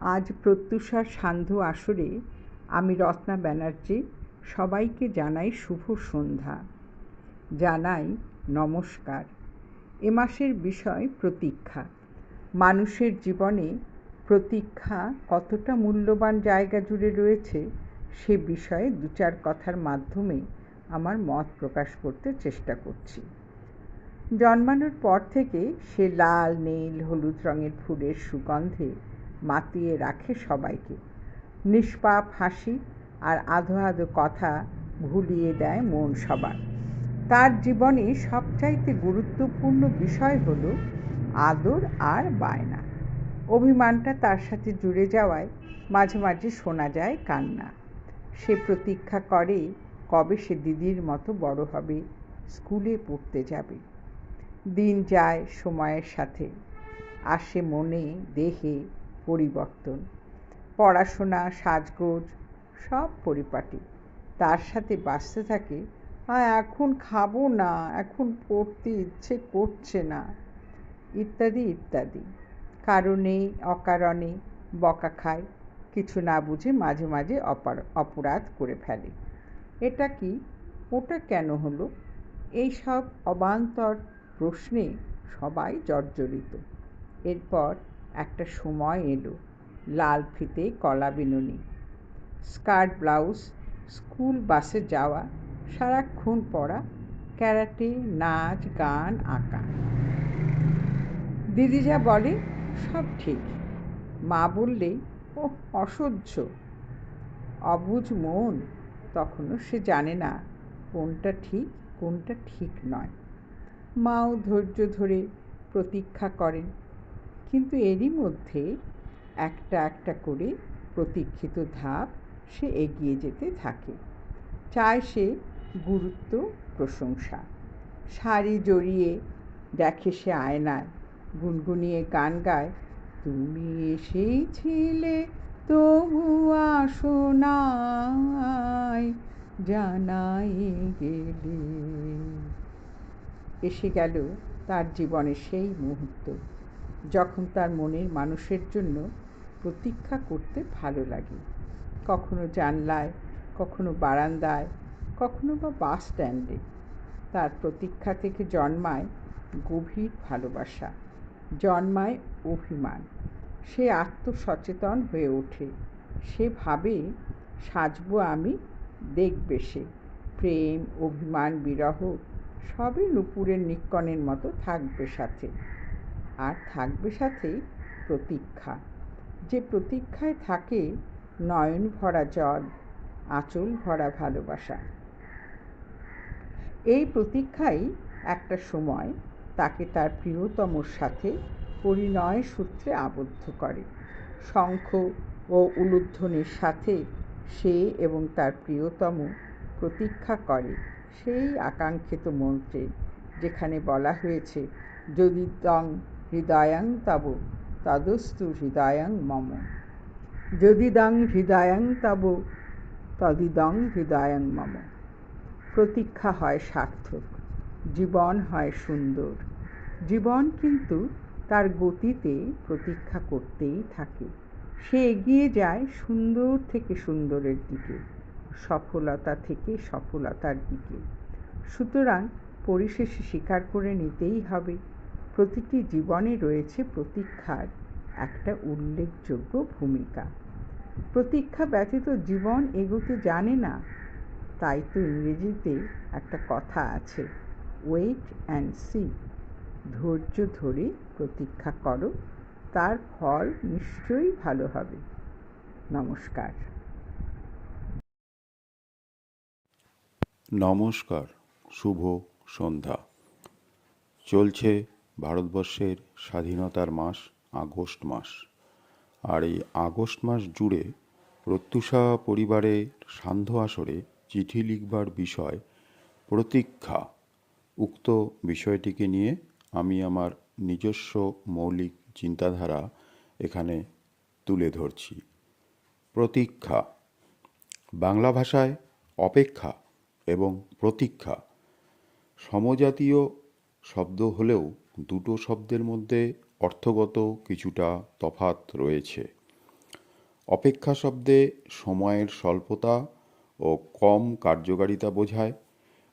আজ প্রত্যুষার সান্ধ্য আসরে আমি রত্না ব্যানার্জি সবাইকে জানাই শুভ সন্ধ্যা। জানাই নমস্কার। এ মাসের বিষয় প্রতীক্ষা। মানুষের জীবনে প্রতীক্ষা কতটা মূল্যবান জায়গা জুড়ে রয়েছে সে বিষয়ে দু চার কথার মাধ্যমে আমার মত প্রকাশ করতে চেষ্টা করছি। জন্মানোর পর থেকে সে লাল, নীল, হলুদ রঙের ফুলের সুগন্ধে মাতিয়ে রাখে সবাইকে। নিষ্পাপ হাসি আর আধো আধো কথা ভুলিয়ে দেয় মন সবার। তার জীবনে সবচাইতে গুরুত্বপূর্ণ বিষয় হল আদর আর বায়না। অভিমানটা তার সাথে জুড়ে যাওয়ায় মাঝে মাঝে শোনা যায় কান্না। সে প্রতীক্ষা করে কবে সে দিদির মতো বড় হবে, স্কুলে পড়তে যাবে। দিন যায় সময়ের সাথে। আসে মনে, দেহে পরিবর্তন। পড়াশোনা, সাজগোজ সব পরিপাটি। তার সাথে বাঁচতে থাকে আর এখন খাব না, এখন পড়তে ইচ্ছে করছে না। ইত্যাদি ইত্যাদি। কারণে, অকারণে বকা খায়, কিছু না বুঝে মাঝে মাঝে অপরাধ করে ফেলে। এটা কি? ওটা কেন হলো? এইসব অবান্তর প্রশ্নে সবাই জর্জরিত। এরপর একটা সময় এলো। লাল ফিতে কলা বিনুনি, স্কার্ট ব্লাউজ, স্কুল বাসে যাওয়া, সারাক্ষণ পড়া, ক্যারাটে, নাচ, গান, আঁকা। দিদি যা বলে, সব ঠিক। মা বললে ও অসহ্য। অবুঝ মন, তখনও সে জানে না কোনটা ঠিক কোনটা ঠিক নয়। মাও ধৈর্য ধরে প্রতীক্ষা করেন। কিন্তু এরই মধ্যে একটা একটা করে প্রতীক্ষিত ধাপ সে এগিয়ে যেতে থাকে। চায় সে গুরুত্ব, প্রশংসা। শাড়ি জড়িয়ে দেখে সে আয়নায় গুনগুনিয়ে গান গায়, তুমি এসেছিলে, তবু আসো নাই, জানাই গেলে। এসে গেল তার জীবনে সেই মুহূর্ত। যখন তার মনের মানুষের জন্য প্রতীক্ষা করতে ভালো লাগে। কখনো জানলায়, কখনো বারান্দায়, কখনো বা বাস স্ট্যান্ডে। তার প্রতীক্ষা থেকে জন্মায় গভীর ভালোবাসা, জন্মায় অভিমান। সে আত্মসচেতন হয়ে ওঠে। সে ভাবে, সাজবো আমি, দেখবে সে। প্রেম, অভিমান, বিরহ সবই নুপুরের নিক্কণের মতো থাকবে সাথে। আর থাকবে সাথে প্রতীক্ষা। যে প্রতীক্ষায় থাকে নয়ন ভরা জল, আঁচল ভরা ভালোবাসা। এই প্রতীক্ষাই একটা সময় তাকে তার প্রিয়তমর সাথে পরিণয় সূত্রে আবদ্ধ করে। শঙ্খ ও উলুধ্বনির সাথে সে এবং তার প্রিয়তম প্রতীক্ষা করে সেই আকাঙ্ক্ষিত মন্ত্রে, যেখানে বলা হয়েছে, যদি তং হৃদয়াং তব, তদস্তু হৃদয়াং মম। যদি দং হৃদয়াং তব, তদিদং হৃদয়াং মম। প্রতীক্ষা হয় সার্থক, জীবন হয় সুন্দর। জীবন কিন্তু তার গতিতে প্রতীক্ষা করতেই থাকে। সে এগিয়ে যায় সুন্দর থেকে সুন্দরের দিকে, সফলতা থেকে সফলতার দিকে। সুতরাং পরিশেষে স্বীকার করে নিতেই হবে। প্রতিটি জীবনে রয়েছে প্রতীক্ষার একটা উল্লেখযোগ্য ভূমিকা। প্রতীক্ষা ব্যতীত জীবন এগোতে জানে না, তাই তো ইংরেজিতে একটা কথা আছে ওয়েট অ্যান্ড সি ধৈর্য ধরে প্রতীক্ষা করো, তার ফল নিশ্চয়ই ভালো হবে। নমস্কার। নমস্কার, শুভ সন্ধ্যা। চলছে ভারতবর্ষের স্বাধীনতার মাস আগস্ট মাস। আর এই আগস্ট মাস জুড়ে প্রত্যুষা পরিবারের সান্ধ্য আসরে চিঠি লিখবার বিষয় প্রতীক্ষা। উক্ত বিষয়টিকে নিয়ে আমি আমার নিজস্ব মৌলিক চিন্তাধারা এখানে তুলে ধরছি। প্রতীক্ষা। বাংলা ভাষায় অপেক্ষা এবং প্রতীক্ষা। সমজাতীয় শব্দ হলেও দুটো শব্দের মধ্যে অর্থগত কিছুটা তফাত রয়েছে। অপেক্ষা শব্দে সময়ের স্বল্পতা ও কম কার্যকারিতা বোঝায়,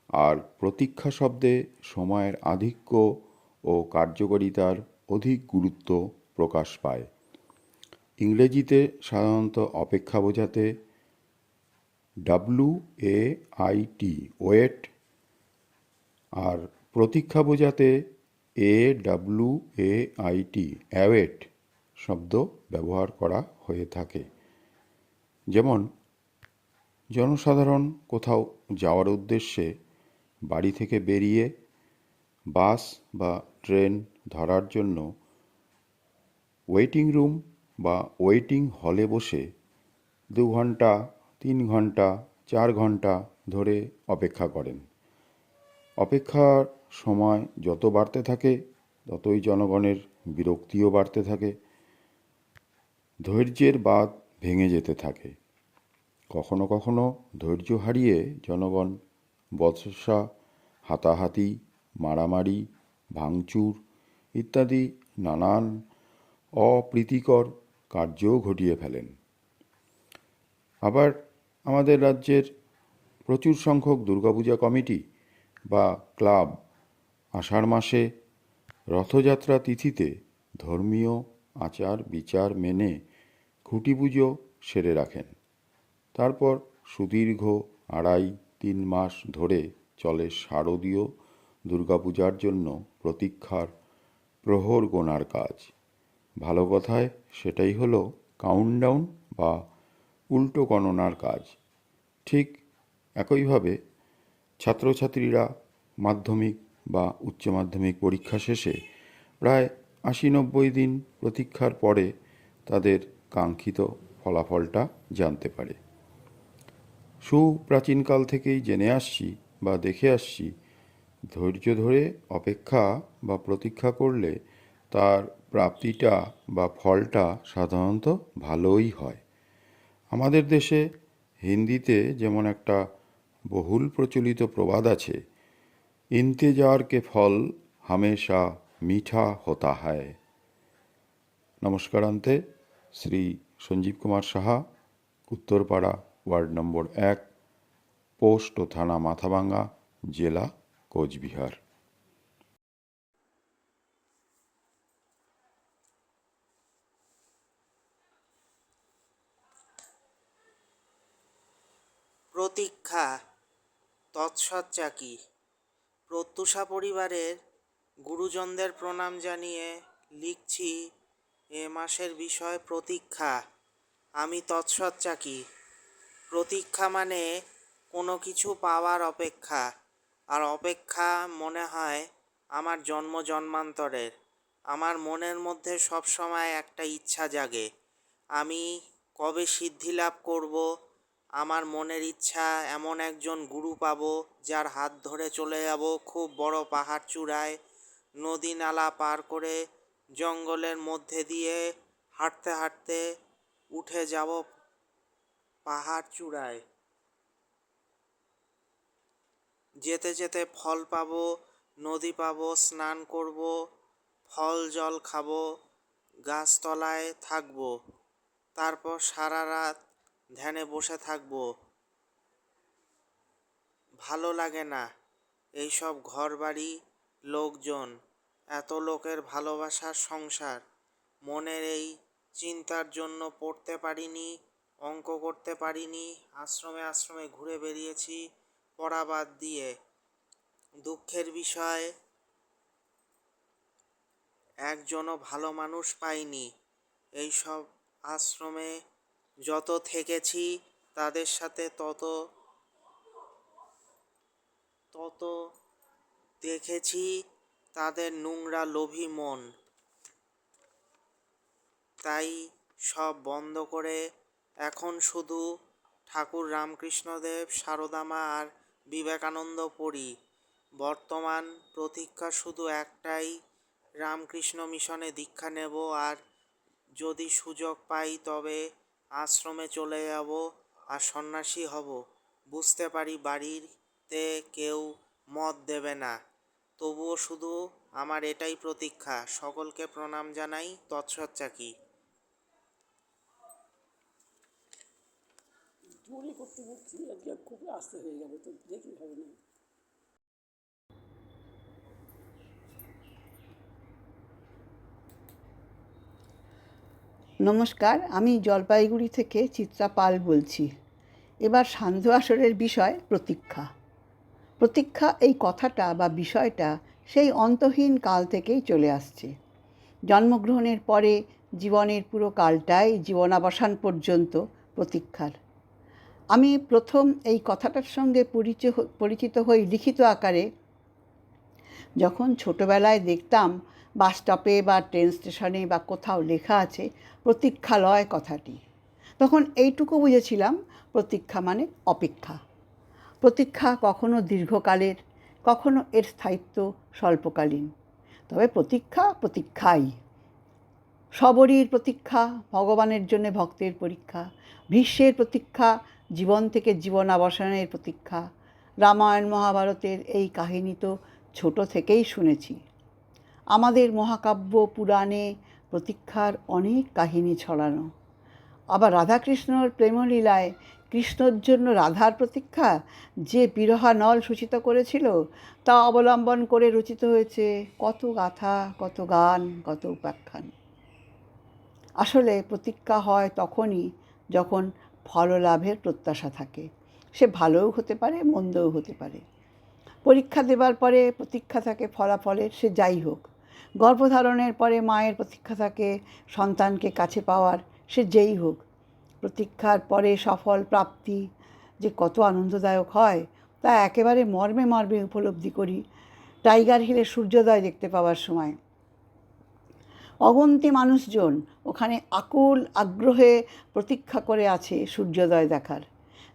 আর প্রতীক্ষা শব্দে সময়ের আধিক্য ও কার্যকারিতার অধিক গুরুত্ব প্রকাশ পায়। ইংরেজিতে সাধারণত অপেক্ষা বোঝাতে W A I T, wait, আর প্রতীক্ষা বোঝাতে A W A I T await শব্দ ব্যবহার করা হয়ে থাকে। যেমন, জনসাধারণ কোথাও যাওয়ার উদ্দেশ্যে বাড়ি থেকে বেরিয়ে বাস বা ট্রেন ধরার জন্য ওয়েটিং রুম বা ওয়েটিং হলে বসে দু ঘণ্টা, তিন ঘণ্টা, চার ঘণ্টা ধরে অপেক্ষা করেন। অপেক্ষার সময় যত বাড়তে থাকে, ততই জনগণের বিরক্তিও বাড়তে থাকে। ধৈর্যের বাঁধ ভেঙে যেতে থাকে। কখনো কখনো ধৈর্য হারিয়ে জনগণ বচসা হাতাহাতি, মারামারি, ভাঙচুর ইত্যাদি নানান অপ্রীতিকর কার্যও ঘটিয়ে ফেলেন। আবার আমাদের রাজ্যের প্রচুর সংখ্যক দুর্গাপূজা কমিটি বা ক্লাব আষাঢ় মাসে রথযাত্রা তিথিতে ধর্মীয় আচার বিচার মেনে খুঁটি পুজো সেরে রাখেন। তারপর সুদীর্ঘ আড়াই তিন মাস ধরে চলে শারদীয় দুর্গাপূজার জন্য প্রতীক্ষার প্রহর গোনার কাজ। ভালো কথায় সেটাই হলো কাউন্টডাউন বা উল্টো গণনার কাজ। ঠিক একইভাবে ছাত্রছাত্রীরা মাধ্যমিক বা উচ্চ মাধ্যমিক পরীক্ষা শেষে প্রায় আশি নব্বই দিন প্রতীক্ষার পরে তাদের কাঙ্ক্ষিত ফলাফলটা জানতে পারে। সুপ্রাচীনকাল থেকেই জেনে আসছি বা দেখে আসছি, ধৈর্য ধরে অপেক্ষা বা প্রতীক্ষা করলে তার প্রাপ্তিটা বা ফলটা সাধারণত ভালোই হয়। আমাদের দেশে হিন্দিতে যেমন একটা বহুল প্রচলিত প্রবাদ আছে ইন্তেজার কে ফল হামেশা মিঠা হতা হয়। নমস্কারান্তে, শ্রী সঞ্জীব কুমার সাহা, উত্তরপাড়া ওয়ার্ড নম্বর এক, পোস্ট ও থানা মাথাভাঙ্গা, জেলা কোচবিহার। প্রতীক্ষা তৎসজ্জা কি প্রত্যুষা পরিবারের গুরুজনদের প্রণাম জানিয়ে লিখছি এ মাসের বিষয় প্রতীক্ষা। আমি তৎসজ্জা কি? প্রতীক্ষা মানে কোনো কিছু পাওয়ার অপেক্ষা। আর অপেক্ষা মনে হয় আমার জন্ম জন্মান্তরের। আমার মনের মধ্যে সবসময় একটা ইচ্ছা জাগে। আমি কবে সিদ্ধি লাভ করব আমার মনের ইচ্ছা এমন একজন গুরু পাবো যার হাত ধরে চলে যাব খুব বড় পাহাড় চূড়ায়, নদী নালা পার করে জঙ্গলের মধ্যে দিয়ে হাঁটতে হাঁটতে উঠে যাব পাহাড় চূড়ায়। যেতে যেতে ফল পাব, নদী পাব, স্নান করব, ফল জল খাব, গাছতলায় থাকব। তারপর সারা রাত ধ্যানে বসে থাকব। ভালো লাগে না এইসব ঘর বাড়ি লোকজন, এত লোকের ভালোবাসার সংসার। মনের এই চিন্তার জন্য পড়তে পারিনি, অঙ্ক করতে পারিনি, আশ্রমে আশ্রমে ঘুরে বেরিয়েছি পড়া বাদ দিয়ে। দুঃখের বিষয়, একজনও ভালো মানুষ পাইনি। এইসব আশ্রমে যত থেকেছি তাদের সাথে তত তত দেখেছি তাদের নোংরা লোভী মন। তাই সব বন্ধ করে এখন শুধু ঠাকুর রামকৃষ্ণদেব, সারদামা আর বিবেকানন্দ পড়ি। বর্তমান প্রতীক্ষা শুধু একটাই, রামকৃষ্ণ মিশনে দীক্ষা নেব আর যদি সুযোগ পাই তবে আশ্রমে চলে যাব আর সন্ন্যাসী হব। বুঝতে পারি বাড়িতে কেউ মত দেবে না। তবুও শুধু আমার এটাই প্রতীক্ষা। সকলকে প্রণাম জানাই। তৎসচ্চা কি? মনে করতে আজকে খুব আস্তে হয়ে গেল, তো দেখি হবে না নমস্কার, আমি জলপাইগুড়ি থেকে চিত্রা পাল বলছি। এবার সান্ধ্য আসরের বিষয় প্রতীক্ষা। প্রতীক্ষা এই কথাটা বা বিষয়টা সেই অন্তহীন কাল থেকেই চলে আসছে। জন্মগ্রহণের পরে জীবনের পুরো কালটাই জীবনাবসান পর্যন্ত প্রতীক্ষার। আমি প্রথম এই কথাটার সঙ্গে পরিচয় পরিচিত হই লিখিত আকারে। যখন ছোটোবেলায় দেখতাম বাস স্টপে বা ট্রেন স্টেশনে বা কোথাও লেখা আছে, প্রতীক্ষালয় কথাটি। তখন এইটুকু বুঝেছিলাম, প্রতীক্ষা মানে অপেক্ষা। প্রতীক্ষা কখনো দীর্ঘকালের, কখনো এর স্থায়িত্ব স্বল্পকালীন। তবে প্রতীক্ষা প্রতীক্ষাই। সবরীর প্রতীক্ষা, ভগবানের জন্য ভক্তের পরীক্ষা, ভীষ্মের প্রতীক্ষা, জীবন থেকে জীবন অবসানের প্রতীক্ষা, রামায়ণ, মহাভারতের এই কাহিনী তো ছোট থেকেই শুনেছি। আমাদের মহাকাব্য, পুরাণে প্রতীক্ষার অনেক কাহিনী ছড়ানো। আবার রাধাকৃষ্ণর প্রেমলীলায় কৃষ্ণর জন্য রাধার প্রতীক্ষা যে বিরহানল সূচিত করেছিল, তা অবলম্বন করে রচিত হয়েছে কত গাথা, কত গান, কত উপাখ্যান। আসলে প্রতীক্ষা হয় তখনই যখন ফললাভের প্রত্যাশা থাকে। সে ভালোও হতে পারে, মন্দও হতে পারে। পরীক্ষা দেবার পরে প্রতীক্ষা থাকে ফলাফলের, সে যাই হোক। গর্ভধারণের পরে মায়ের প্রতীক্ষা থাকে সন্তানকে কাছে পাওয়ার, সে যেই হোক। প্রতীক্ষার পরে সফল প্রাপ্তি যে কত আনন্দদায়ক হয়, তা একেবারে মর্মে মর্মে উপলব্ধি করি টাইগার হিলে সূর্যোদয় দেখতে পাওয়ার সময়। অগন্তি মানুষজন ওখানে আকুল আগ্রহে প্রতীক্ষা করে আছে সূর্যোদয় দেখার।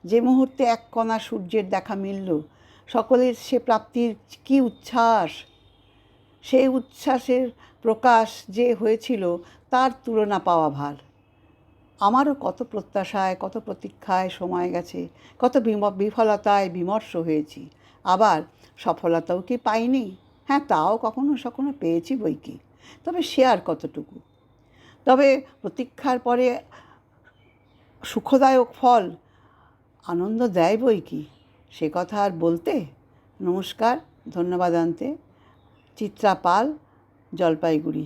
যে মুহূর্তে এক কণা সূর্যের দেখা মিলল, সকলের সে প্রাপ্তির কী উচ্ছ্বাস সেই উচ্ছ্বাসের প্রকাশ যে হয়েছিল, তার তুলনা পাওয়া ভার আমারও কত প্রত্যাশায়, কত প্রতীক্ষায় সময় গেছে, কত বিফলতায় বিমর্ষ হয়েছি। আবার সফলতাও কি পাইনি? হ্যাঁ তাও কখনো কখনো পেয়েছি বই কি। তবে সে আর কতটুকু? তবে প্রতীক্ষার পরে সুখদায়ক ফল, আনন্দ দেয় বই কি? সে কথা আর বলতে? নমস্কার, ধন্যবাদ আনতে। চিত্রা পাল জলপাইগুড়ি।